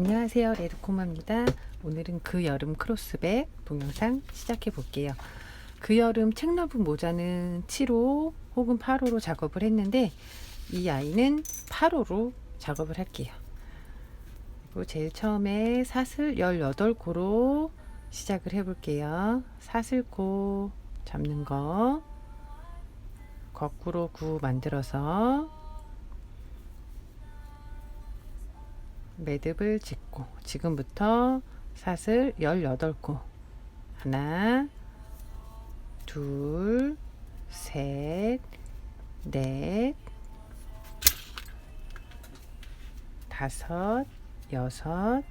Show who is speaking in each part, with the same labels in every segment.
Speaker 1: 안녕하세요. 레드코마입니다. 오늘은 그 여름 크로스백 동영상 시작해 볼게요. 그 여름 책너브 모자는 7호 혹은 8호로 작업을 했는데 이 아이는 8호로 작업을 할게요. 그리고 제일 처음에 사슬 18코로 시작을 해 볼게요. 사슬코 잡는 거. 거꾸로 구 만들어서 매듭을 짓고 지금부터 사슬 18코 하나 둘 셋 넷 다섯 여섯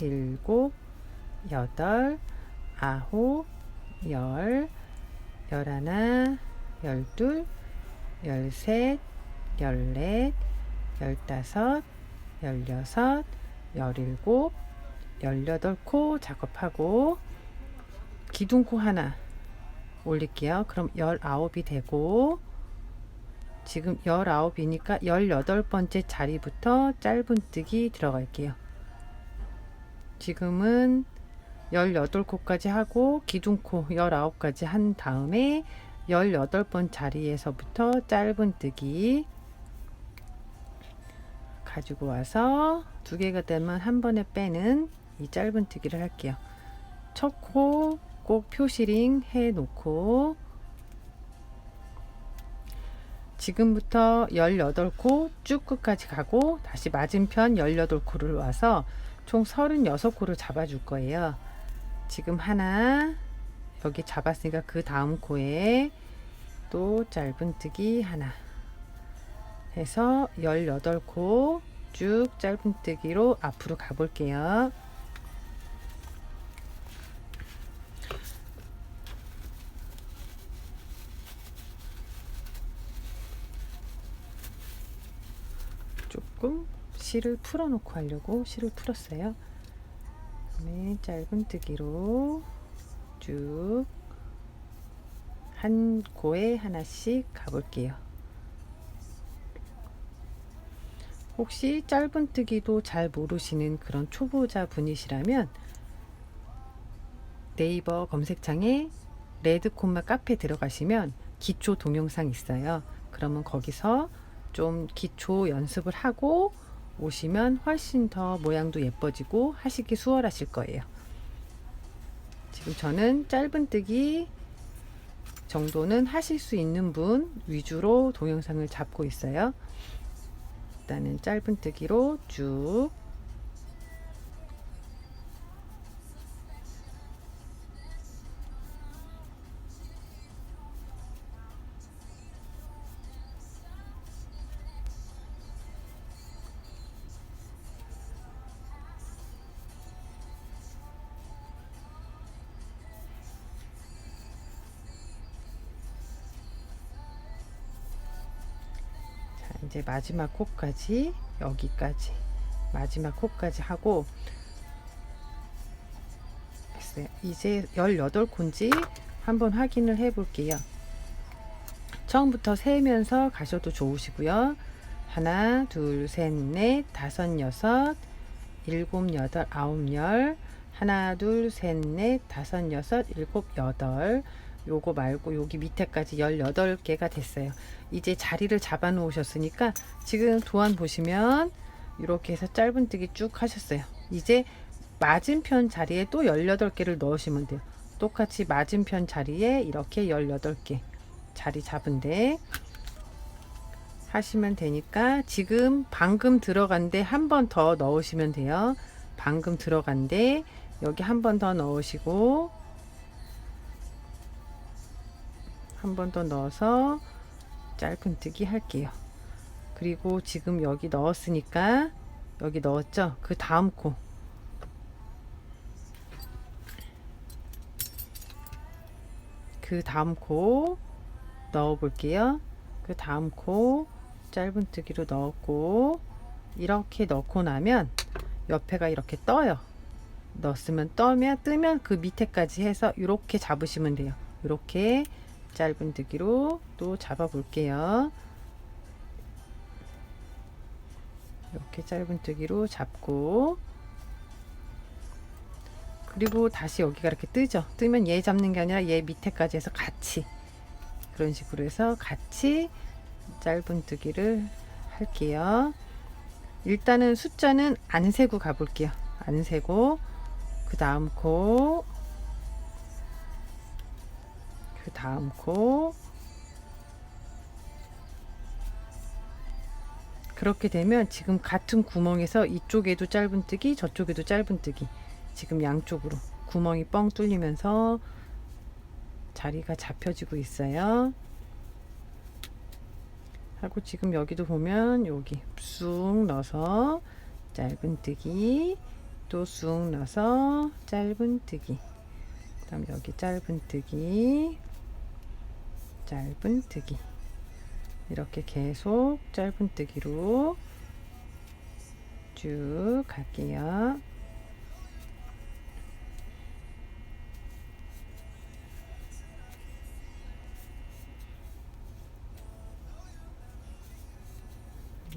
Speaker 1: 일곱 여덟 아홉 열 열하나 열둘 열셋 열넷, 열다섯, 열여섯, 열일곱, 열여덟 코 작업하고 기둥코 하나 올릴게요. 그럼 열아홉이 되고 지금 열아홉이니까 열여덟 번째 자리부터 짧은뜨기 들어갈게요. 지금은 18코까지 하고 기둥코 19까지 한 다음에 18번 자리에서부터 짧은뜨기 가지고 와서 두 개가 되면 한 번에 빼는 이 짧은 뜨기를 할게요. 첫 코 꼭 표시링 해 놓고 지금부터 18코 쭉 끝까지 가고 다시 맞은편 18코를 와서 총 36코를 잡아 줄 거예요. 지금 하나 여기 잡았으니까 그 다음 코에 또 짧은뜨기 하나 해서 18코 쭉 짧은뜨기로 앞으로 가볼게요. 조금 실을 풀어놓고 하려고 실을 풀었어요. 그다음에 짧은뜨기로 쭉한 고에 하나씩 가볼게요. 혹시 짧은뜨기도 잘 모르시는 그런 초보자 분이시라면 네이버 검색창에 레드콤마 카페 들어가시면 기초 동영상 있어요. 그러면 거기서 좀 기초 연습을 하고 오시면 훨씬 더 모양도 예뻐지고 하시기 수월하실 거예요. 지금 저는 짧은뜨기 정도는 하실 수 있는 분 위주로 동영상을 잡고 있어요. 일단은 짧은뜨기로 쭉 이제 마지막 코까지 여기까지 마지막 코까지 하고. 이제 18코인지 한번 확인을 해 볼게요. 처음부터 세면서 가셔도 좋으시고요. 하나, 둘, 셋, 넷, 다섯, 여섯, 일곱, 여덟, 아홉, 열. 하나, 둘, 셋, 넷, 다섯, 여섯, 일곱, 여덟. 요거 말고 여기 밑에까지 18개가 됐어요. 이제 자리를 잡아 놓으셨으니까 지금 도안 보시면 이렇게 해서 짧은뜨기 쭉 하셨어요. 이제 맞은편 자리에 또 18개를 넣으시면 돼요. 똑같이 맞은편 자리에 이렇게 18개 자리 잡은데 하시면 되니까 지금 방금 들어간데 한 번 더 넣으시면 돼요. 방금 들어간데 여기 한 번 더 넣으시고 한 번 더 넣어서 짧은뜨기 할게요. 그리고 지금 여기 넣었으니까 여기 넣었죠? 그 다음 코. 그 다음 코 넣어 볼게요. 그 다음 코 짧은뜨기로 넣었고 이렇게 넣고 나면 옆에가 이렇게 떠요. 넣었으면 떠면 뜨면 그 밑에까지 해서 이렇게 잡으시면 돼요. 이렇게 짧은 뜨기로 또 잡아 볼게요. 이렇게 짧은 뜨기로 잡고 그리고 다시 여기가 이렇게 뜨죠. 뜨면 얘 잡는 게 아니라 얘 밑에까지 해서 같이 그런 식으로 해서 같이 짧은 뜨기를 할게요. 일단은 숫자는 안 세고 가볼게요. 안 세고 그 다음 코, 그 다음 코. 그렇게 되면 지금 같은 구멍에서 이쪽에도 짧은뜨기, 저쪽에도 짧은뜨기. 지금 양쪽으로 구멍이 뻥 뚫리면서 자리가 잡혀지고 있어요. 하고 지금 여기도 보면 여기 쑥 넣어서 짧은뜨기 또 쑥 넣어서 짧은뜨기 그 다음 여기 짧은뜨기 짧은뜨기. 이렇게 계속 짧은뜨기로 쭉 갈게요.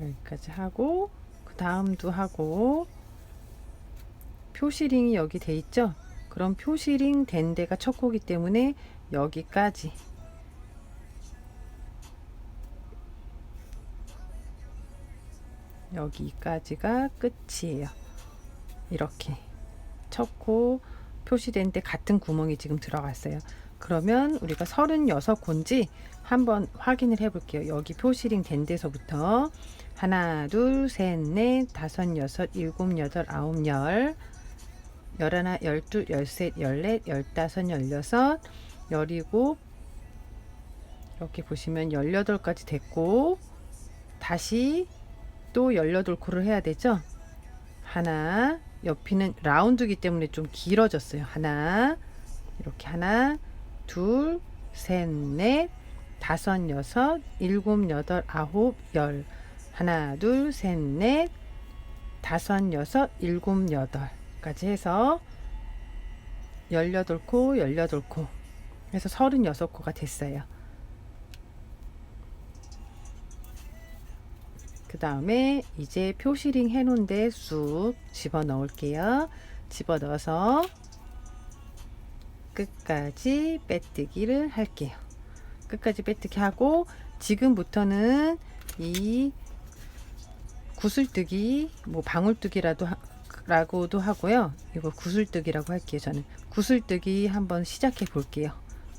Speaker 1: 여기까지 하고 그 다음도 하고. 표시링이 여기 돼 있죠? 그럼 표시링 된 데가 첫 코기 때문에 여기까지 여기까지가 끝이에요 이렇게 첫코 표시된 데 같은 구멍이 지금 들어갔어요 그러면 우리가 36곤지 한번 확인을 해 볼게요. 여기 표시링 된 데서부터 하나, 둘, 셋, 넷, 다섯, 여섯, 일곱, 여덟, 아홉, 열, 열하나, 열둘, 열셋, 열넷, 열다섯, 열여섯, 열일곱 이렇게 보시면 열여덟까지 됐고 다시 또 열여덟 코를 해야 되죠. 하나, 옆이는 라운드기 때문에 좀 길어졌어요. 하나, 이렇게 하나, 둘, 셋, 넷, 다섯, 여섯, 일곱, 여덟, 아홉, 열. 하나, 둘, 셋, 넷, 다섯, 여섯, 일곱, 여덟까지 해서 열여덟 코, 열여덟 코. 해서 서른여섯 코가 됐어요. 그 다음에 이제 표시링 해놓은 데 쑥 집어 넣을게요. 집어 넣어서 끝까지 빼뜨기를 할게요. 끝까지 빼뜨기 하고 지금부터는 이 구슬뜨기 뭐 방울뜨기라도 하, 라고도 하고요. 이거 구슬뜨기라고 할게요. 저는 구슬뜨기 한번 시작해 볼게요.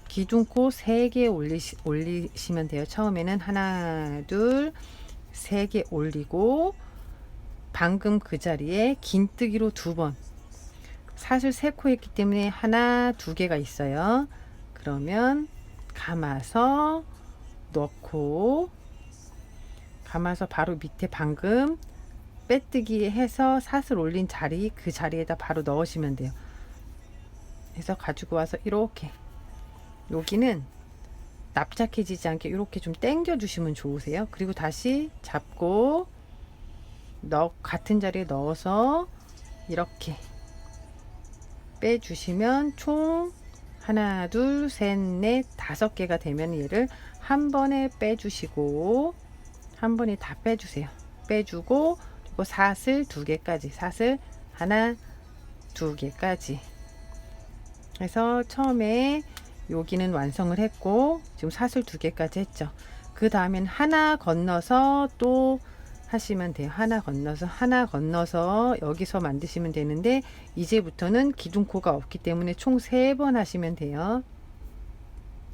Speaker 1: 기둥코 3개 올리시, 올리시면 돼요. 처음에는 하나, 둘, 3개 올리고 방금 그 자리에 긴뜨기로 두 번. 사실 세코 했기 때문에 하나, 두 개가 있어요. 그러면 감아서 넣고 감아서 바로 밑에 방금 빼뜨기 해서 사슬 올린 자리 그 자리에다 바로 넣으시면 돼요. 해서 가지고 와서 이렇게 여기는 납작해지지 않게 이렇게 좀 당겨 주시면 좋으세요. 그리고 다시 잡고 넣 같은 자리에 넣어서 이렇게 빼주시면 총 하나, 둘, 셋, 넷, 다섯 개가 되면 얘를 한 번에 빼주시고 한 번에 다 빼주세요. 빼주고 그리고 사슬 두 개까지 사슬 하나, 두 개까지 그래서 처음에 여기는 완성을 했고 지금 사슬 두 개까지 했죠. 그 다음엔 하나 건너서 또 하시면 돼요. 하나 건너서 하나 건너서 여기서 만드시면 되는데 이제부터는 기둥코가 없기 때문에 총 세 번 하시면 돼요.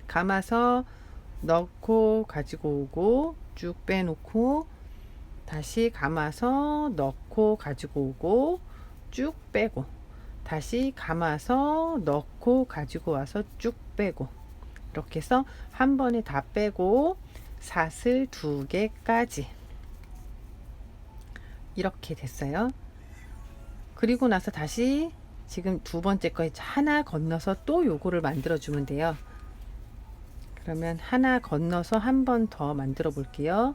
Speaker 1: 감아서 넣고 가지고 오고 쭉 빼놓고 다시 감아서 넣고 가지고 오고 쭉 빼고 다시 감아서 넣고 가지고 와서 쭉 빼고 이렇게 해서 한 번에 다 빼고 사슬 두 개까지 이렇게 됐어요. 그리고 나서 다시 지금 두 번째 거 하나 건너서 또 요거를 만들어 주면 돼요. 그러면 하나 건너서 한 번 더 만들어 볼게요.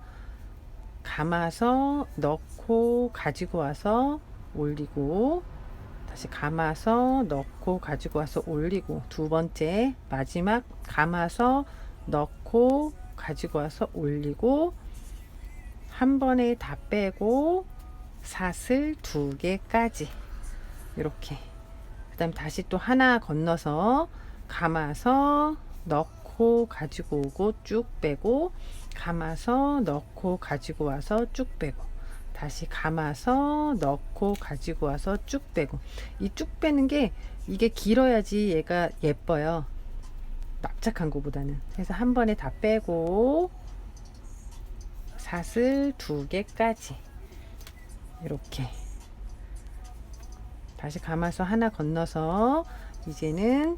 Speaker 1: 감아서 넣고 가지고 와서 올리고 다시 감아서 넣고 가지고 와서 올리고 두 번째 마지막 감아서 넣고 가지고 와서 올리고 한 번에 다 빼고 사슬 두 개까지. 이렇게. 그 다음 다시 또 하나 건너서 감아서 넣고 가지고 오고 쭉 빼고 감아서 넣고 가지고 와서 쭉 빼고 다시 감아서 넣고 가지고 와서 쭉 빼고. 이 쭉 빼는 게 이게 길어야지 얘가 예뻐요. 납작한 거보다는. 그래서 한 번에 다 빼고 사슬 두 개까지. 이렇게. 다시 감아서 하나 건너서 이제는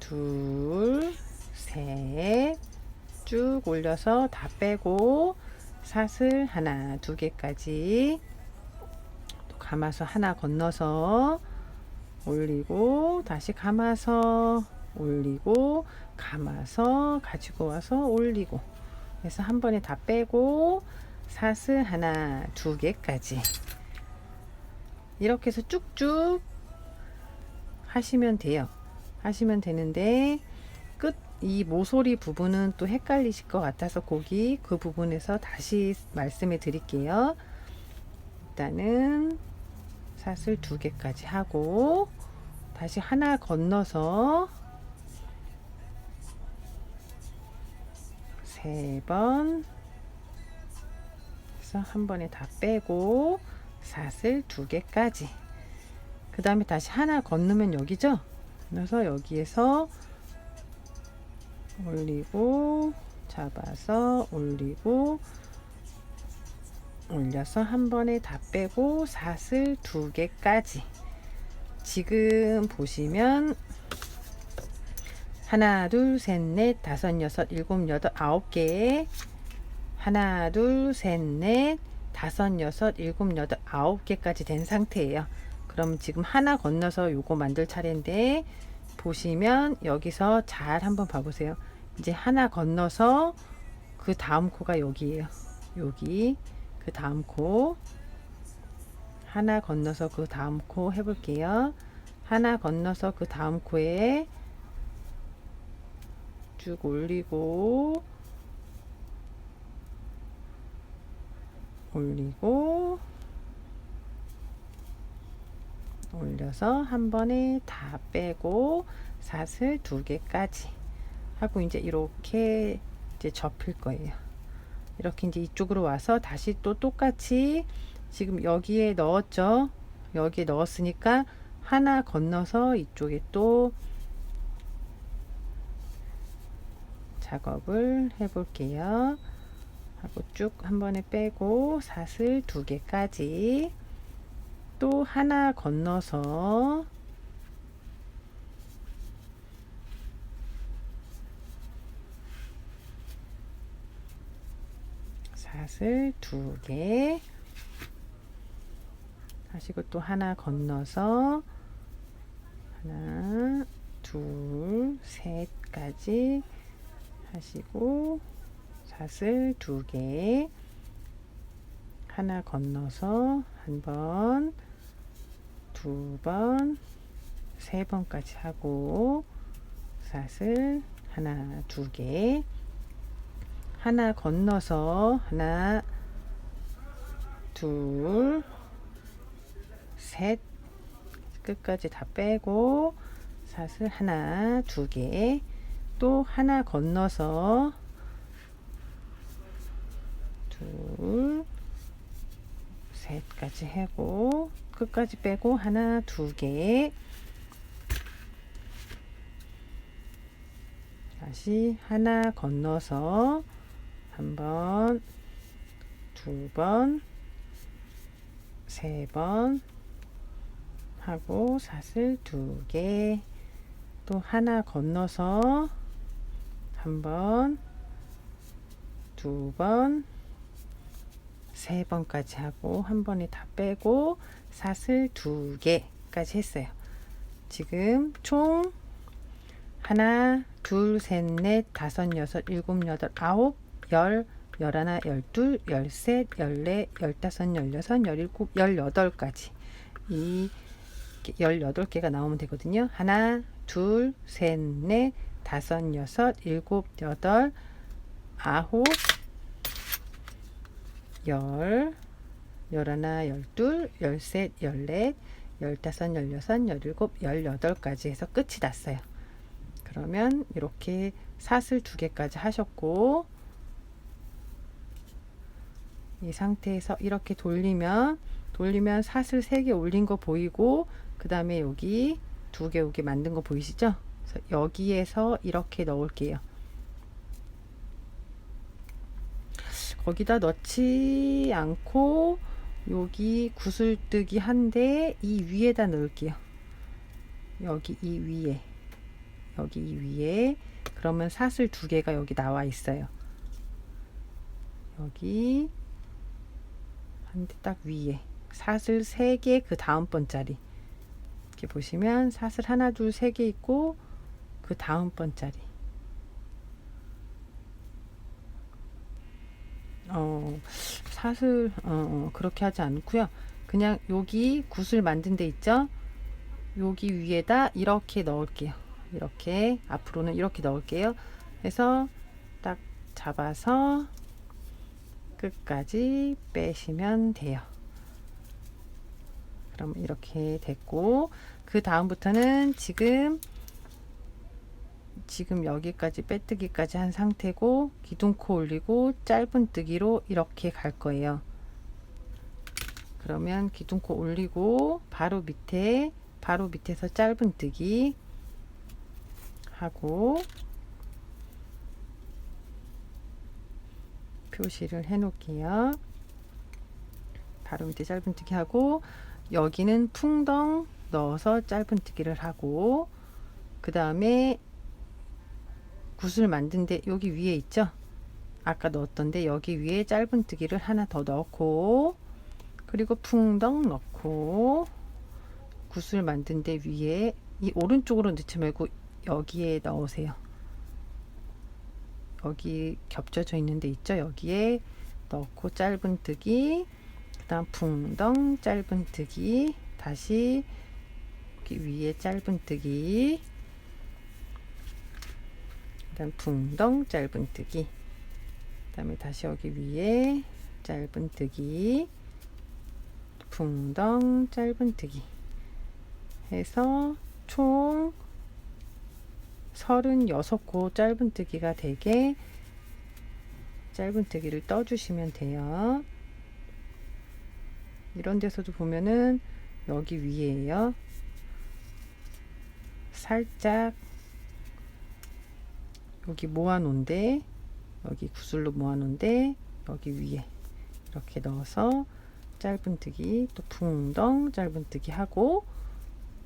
Speaker 1: 둘, 셋, 쭉 올려서 다 빼고 사슬 하나, 두 개까지 또 감아서 하나 건너서 올리고 다시 감아서 올리고 감아서 가지고 와서 올리고 그래서 한 번에 다 빼고 사슬 하나, 두 개까지 이렇게 해서 쭉쭉 하시면 돼요. 하시면 되는데 끝 이 모서리 부분은 또 헷갈리실 것 같아서 거기 그 부분에서 다시 말씀해 드릴게요. 일단은 사슬 두 개까지 하고 다시 하나 건너서 세 번. 해서 한 번에 다 빼고 사슬 두 개까지. 그 다음에 다시 하나 건너면 여기죠? 그래서 여기에서 올리고 잡아서 올리고 올려서 한 번에 다 빼고 사슬 두 개까지. 지금 보시면 하나 둘 셋 넷 다섯 여섯 일곱 여덟 아홉 개. 하나 둘 셋 넷 다섯 여섯 일곱 여덟 아홉 개까지 된 상태예요. 그럼 지금 하나 건너서 요거 만들 차례인데 보시면 여기서 잘 한번 봐보세요. 이제 하나 건너서 그 다음 코가 여기에요. 여기 그 다음 코. 하나 건너서 그 다음 코 해볼게요. 하나 건너서 그 다음 코에 쭉 올리고 올리고 올려서 한 번에 다 빼고 사슬 두 개까지 하고 이제 이렇게 이제 접힐 거예요. 이렇게 이제 이쪽으로 와서 다시 또 똑같이 지금 여기에 넣었죠. 여기에 넣었으니까 하나 건너서 이쪽에 또 작업을 해 볼게요. 하고 쭉 한 번에 빼고 사슬 두 개까지 또 하나 건너서 사슬 두 개. 하시고 또 하나 건너서 하나 둘 셋까지 하시고 사슬 두 개. 하나 건너서 한 번, 두 번, 세 번까지 하고 사슬 하나, 두 개, 하나 건너서 하나, 둘, 셋. 끝까지 다 빼고 사슬 하나, 두 개, 또 하나 건너서 둘, 셋까지 하고 끝까지 빼고 하나 두 개. 다시 하나 건너서 한 번, 두 번, 세 번 하고 사슬 두 개, 또 하나 건너서 한 번, 두 번, 세 번까지 하고 한 번에 다 빼고 사슬 두 개까지 했어요. 지금 총 하나, 둘, 셋, 넷, 다섯, 여섯, 일곱, 여덟, 아홉, 열, 열하나, 열둘, 열셋, 열넷, 열다섯, 열여섯, 열일곱, 열여덟까지 이 열여덟 개가 나오면 되거든요. 하나, 둘, 셋, 넷, 다섯, 여섯, 일곱, 여덟, 아홉, 열, 열하나, 열둘, 열셋, 열넷, 열다섯, 열여섯, 열일곱, 열여덟까지 해서 끝이 났어요. 그러면 이렇게 사슬 두 개까지 하셨고 이 상태에서 이렇게 돌리면 돌리면 사슬 세 개 올린 거 보이고 그 다음에 여기 두개 여기 만든 거 보이시죠? 여기에서 이렇게 넣을게요. 거기다 넣지 않고 여기 구슬뜨기 한데 이 위에다 넣을게요. 여기 이 위에. 여기 이 위에. 그러면 사슬 두 개가 여기 나와 있어요. 여기 한데 딱 위에. 사슬 세 개 그 다음 번짜리. 이렇게 보시면 사슬 하나 둘 세 개 있고 그 다음 번짜리 어 사슬 어, 어 그렇게 하지 않고요. 그냥 여기 구슬 만든 데 있죠? 여기 위에다 이렇게 넣을게요. 이렇게 앞으로는 이렇게 넣을게요. 그래서 딱 잡아서 끝까지 빼시면 돼요. 그럼 이렇게 됐고 그 다음부터는 지금 지금 여기까지 빼뜨기까지 한 상태고 기둥코 올리고 짧은 뜨기로 이렇게 갈 거예요. 그러면 기둥코 올리고 바로 밑에 바로 밑에서 짧은 뜨기 하고 표시를 해 놓을게요. 바로 밑에 짧은 뜨기 하고 여기는 풍덩 넣어서 짧은 뜨기를 하고 그 다음에 붓을 만든데 여기 위에 있죠? 아까 넣었던데 여기 위에 짧은뜨기를 하나 더 넣고 그리고 풍덩 넣고 굿을 만든 데 위에 이 오른쪽으로 넣지 말고 여기에 넣으세요. 여기 겹쳐져 있는 데 있죠? 여기에 넣고 짧은뜨기 그 다음 풍덩 짧은뜨기 다시 위에 짧은뜨기 그다음 붕덩 짧은뜨기 그다음에 다시 여기 위에 짧은뜨기 붕덩 짧은뜨기 해서 총 36곳 짧은뜨기가 되게 짧은뜨기를 떠주시면 돼요. 이런 데서도 보면은 여기 위에요. 살짝 여기 모아놓은데 여기 구슬로 모아놓은데 여기 위에 이렇게 넣어서 짧은뜨기 또 붕덩 짧은뜨기 하고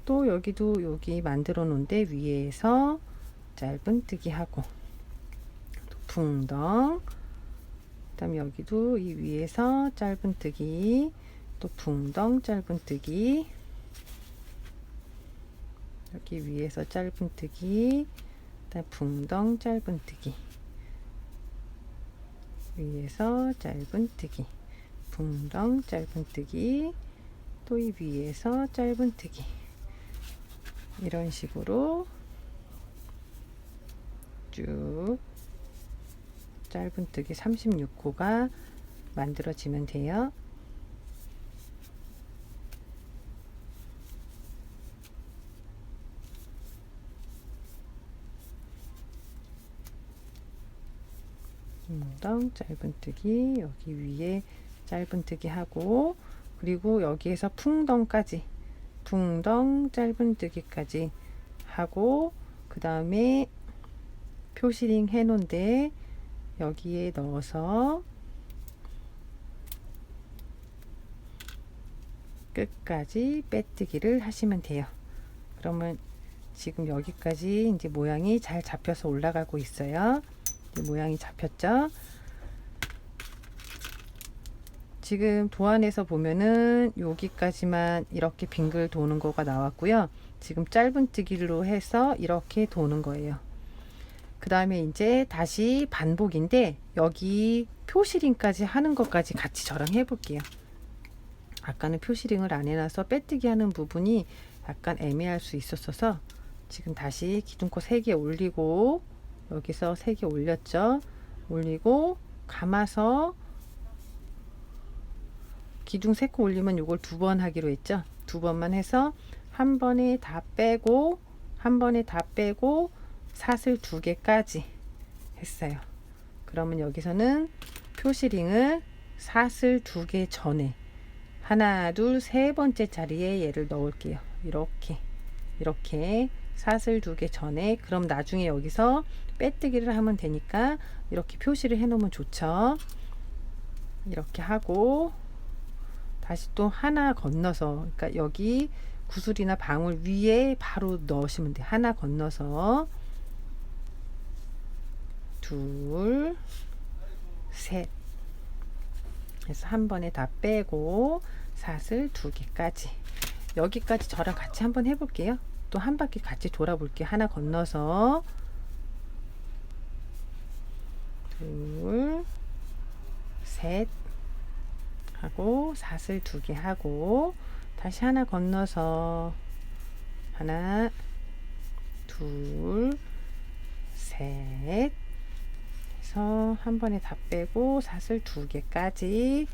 Speaker 1: 또 여기도 여기 만들어 놓은데 위에서 짧은뜨기 하고 또 붕덩 그다음에 여기도 이 위에서 짧은뜨기 또 붕덩 짧은뜨기 여기 위에서 짧은뜨기 그다음 붕덩 짧은뜨기. 위에서 짧은뜨기. 붕덩 짧은뜨기. 또이 위에서 짧은뜨기. 이런 식으로 쭉 짧은뜨기 36호가 만들어지면 돼요. 웅덩 짧은뜨기 여기 위에 짧은뜨기 하고 그리고 여기에서 풍덩까지 풍덩 짧은뜨기까지 하고 그 다음에 표시링 해놓은데 여기에 넣어서 끝까지 빼뜨기를 하시면 돼요. 그러면 지금 여기까지 이제 모양이 잘 잡혀서 올라가고 있어요. 모양이 잡혔죠. 지금 도안에서 보면은 여기까지만 이렇게 빙글 도는 거가 나왔고요. 지금 짧은뜨기로 해서 이렇게 도는 거예요. 그 다음에 이제 다시 반복인데 여기 표시링까지 하는 것까지 같이 저랑 해볼게요. 아까는 표시링을 안 해놔서 빼뜨기 하는 부분이 약간 애매할 수 있었어서 지금 다시 기둥코 3개 올리고 여기서 3개 올렸죠. 올리고 감아서 기둥 세코 올리면 요걸 두 번 하기로 했죠. 두 번만 해서 한 번에 다 빼고 한 번에 다 빼고 사슬 두 개까지 했어요. 그러면 여기서는 표시링을 사슬 두 개 전에 하나 둘 세 번째 자리에 얘를 넣을게요. 이렇게 이렇게 사슬 두 개 전에 그럼 나중에 여기서 빼뜨기를 하면 되니까 이렇게 표시를 해 놓으면 좋죠. 이렇게 하고 다시 또 하나 건너서 그러니까 여기 구슬이나 방울 위에 바로 넣으시면 돼요. 하나 건너서 둘, 셋. 그래서 한 번에 다 빼고 사슬 두 개까지. 여기까지 저랑 같이 한번 해볼게요. 또 한 바퀴 같이 돌아볼게요. 하나 건너서. 둘, 셋 하고 사슬 두 개 하고 다시 하나 건너서. 하나, 둘, 셋 해서 한 번에 다 빼고 사슬 두 개까지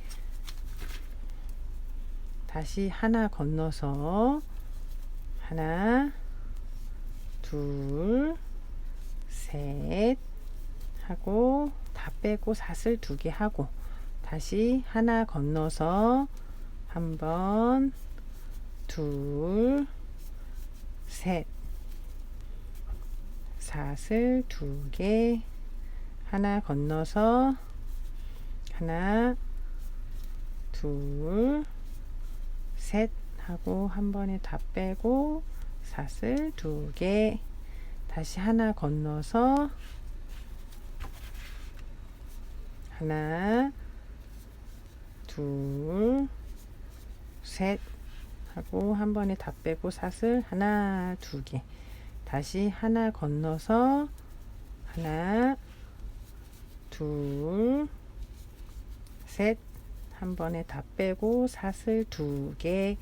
Speaker 1: 다시 하나 건너서 하나, 둘, 셋 하고 다 빼고 사슬 두 개 하고 다시 하나 건너서 한 번, 둘, 셋, 사슬 두 개, 하나 건너서 하나, 둘, 셋 하고 한 번에 다 빼고 사슬 두 개, 다시 하나 건너서 하나, 둘, 셋 하고 한 번에 다 빼고 사슬 하나, 두 개. 다시 하나 건너서 하나, 둘, 셋. 한 번에 다 빼고 사슬 두 개.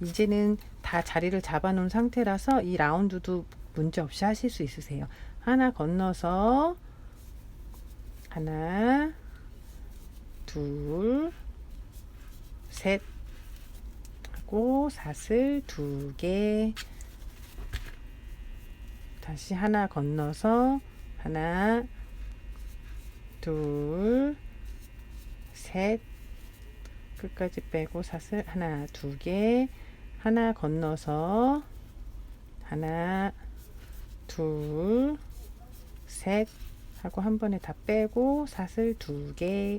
Speaker 1: 이제는 다 자리를 잡아 놓은 상태라서 이 라운드도 문제 없이 하실 수 있으세요. 하나 건너서 하나, 둘, 셋 하고 사슬 두 개. 다시 하나 건너서 하나 둘 셋. 끝까지 빼고 사슬 하나 두개 하나 건너서 하나 둘 셋 하고 한 번에 다 빼고 사슬 두 개.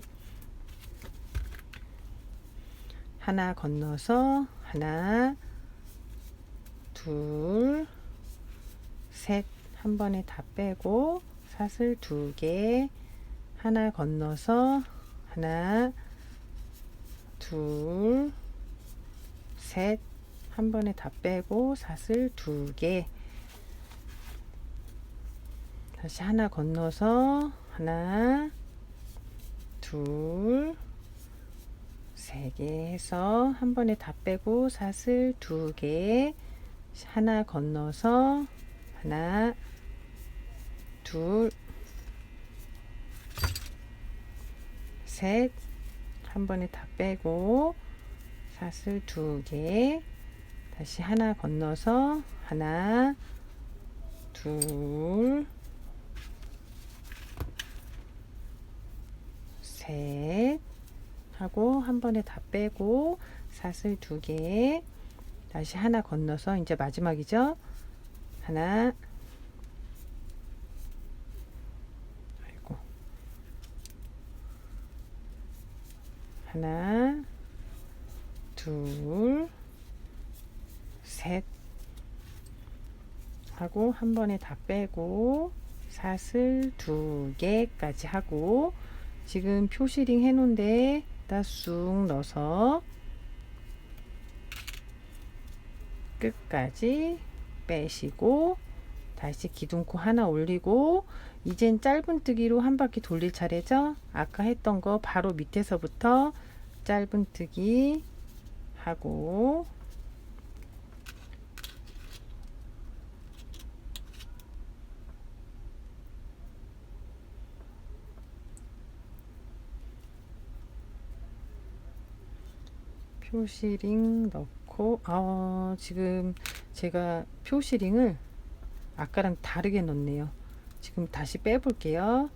Speaker 1: 하나 건너서 하나 둘 셋 한 번에 다 빼고 사슬 두 개. 하나 건너서 하나 둘 셋 한 번에 다 빼고 사슬 두 개. 다시 하나 건너서 하나 둘 세 개 해서 한 번에 다 빼고 사슬 두 개. 하나 건너서 하나 둘 셋. 한 번에 다 빼고 사슬 두개 다시 하나 건너서 하나 둘 셋 하고 한 번에 다 빼고 사슬 두 개 다시 하나 건너서 이제 마지막이죠? 하나. 아이고. 하나 둘 셋. 하고 한 번에 다 빼고 사슬 두 개까지 하고 지금 표시링 해놓은데 여기다 쑥 넣어서 끝까지 빼시고 다시 기둥코 하나 올리고 이젠 짧은뜨기로 한 바퀴 돌릴 차례죠? 아까 했던 거 바로 밑에서부터 짧은뜨기 하고 표시링 넣고 아 지금 제가 표시링을 아까랑 다르게 넣네요. 지금 다시 빼볼게요.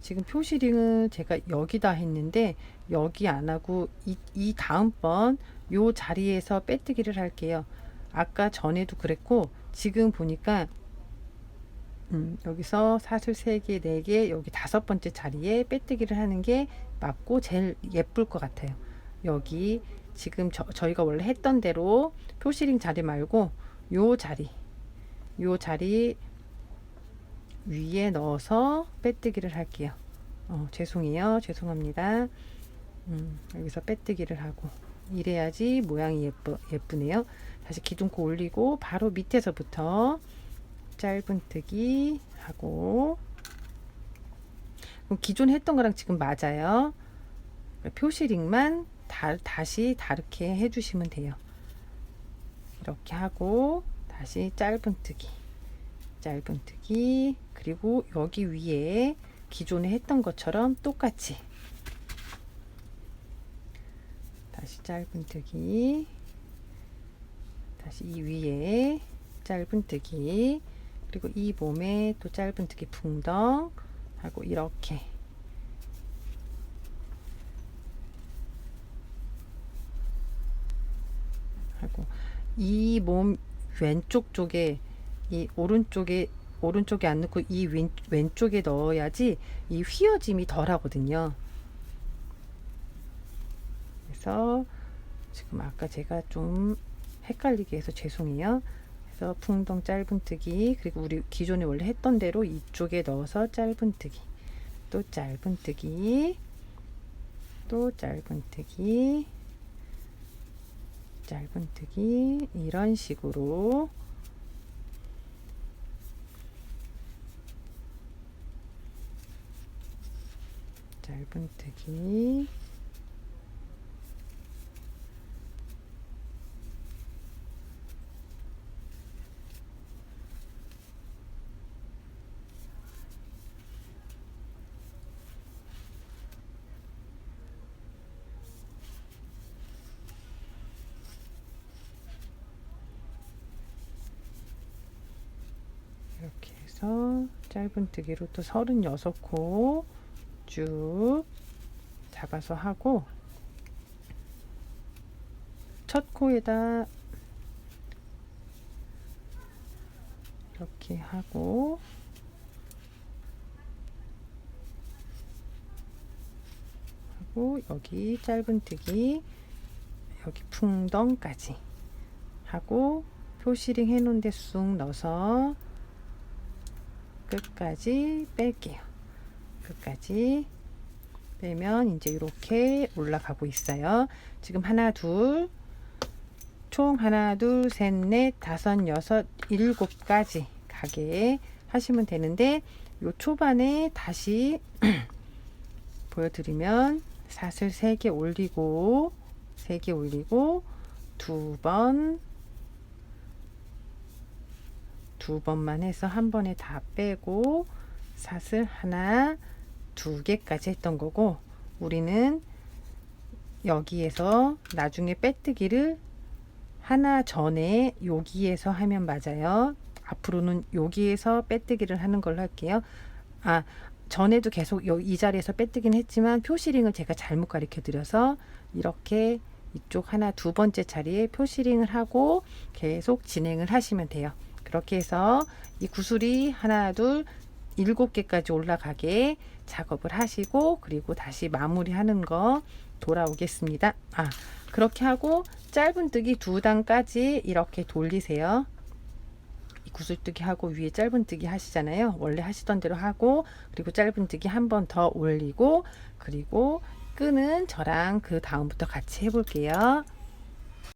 Speaker 1: 지금 표시링은 제가 여기다 했는데 여기 안 하고 이, 이 다음번 요 자리에서 빼뜨기를 할게요. 아까 전에도 그랬고 지금 보니까 음, 여기서 사슬 3개, 4개, 여기 다섯 번째 자리에 빼뜨기를 하는 게 맞고 제일 예쁠 것 같아요. 여기 지금 저, 저희가 원래 했던 대로 표시링 자리 말고 요 자리, 요 자리 위에 넣어서 빼뜨기를 할게요. 어, 죄송해요. 죄송합니다. 음, 여기서 빼뜨기를 하고 이래야지 모양이 예쁘, 예쁘네요. 다시 기둥코 올리고 바로 밑에서부터 짧은뜨기 하고 기존 했던 거랑 지금 맞아요. 표시링만 다, 다시 다르게 해주시면 돼요. 이렇게 하고 다시 짧은뜨기 짧은뜨기 그리고 여기 위에 기존에 했던 것처럼 똑같이 다시 짧은뜨기 다시 이 위에 짧은뜨기 그리고 이 몸에 또 짧은뜨기 붕덩 하고 이렇게 하고 이 몸 왼쪽 쪽에 이 오른쪽에 오른쪽에 안 넣고 이 왼, 왼쪽에 넣어야지 이 휘어짐이 덜 하거든요. 그래서 지금 아까 제가 좀 헷갈리게 해서 죄송해요. 그래서 풍덩 짧은뜨기 그리고 우리 기존에 원래 했던 대로 이쪽에 넣어서 짧은뜨기 또 짧은뜨기 또 짧은뜨기 짧은뜨기 이런 식으로. 짧은뜨기 이렇게 해서 짧은뜨기로 또 36코 쭉 잡아서 하고 첫 코에다 이렇게 하고 하고 여기 짧은뜨기 여기 풍덩까지 하고 표시링 해놓은 데 쑥 넣어서 끝까지 뺄게요. 끝까지 빼면 이제 이렇게 올라가고 있어요. 지금 하나, 둘, 총 하나, 둘, 셋, 넷, 다섯, 여섯, 일곱 가지 가게 하시면 되는데 요 초반에 다시 보여드리면 사슬 3개 올리고 3개 올리고 두 번, 두 번만 해서 한 번에 다 빼고 사슬 하나, 두 개까지 했던 거고 우리는 여기에서 나중에 빼뜨기를 하나 전에 여기에서 하면 맞아요. 앞으로는 여기에서 빼뜨기를 하는 걸로 할게요. 아 전에도 계속 여, 이 자리에서 빼뜨기는 했지만 표시링을 제가 잘못 가르쳐 드려서 이렇게 이쪽 하나 두 번째 자리에 표시링을 하고 계속 진행을 하시면 돼요. 그렇게 해서 이 구슬이 하나 둘 일곱 개까지 올라가게 작업을 하시고 그리고 다시 마무리하는 거 돌아오겠습니다. 아 그렇게 하고 짧은뜨기 두 단까지 이렇게 돌리세요. 이 구슬뜨기 하고 위에 짧은뜨기 하시잖아요. 원래 하시던 대로 하고 그리고 짧은뜨기 한 번 더 올리고 그리고 끈은 저랑 그 다음부터 같이 해볼게요.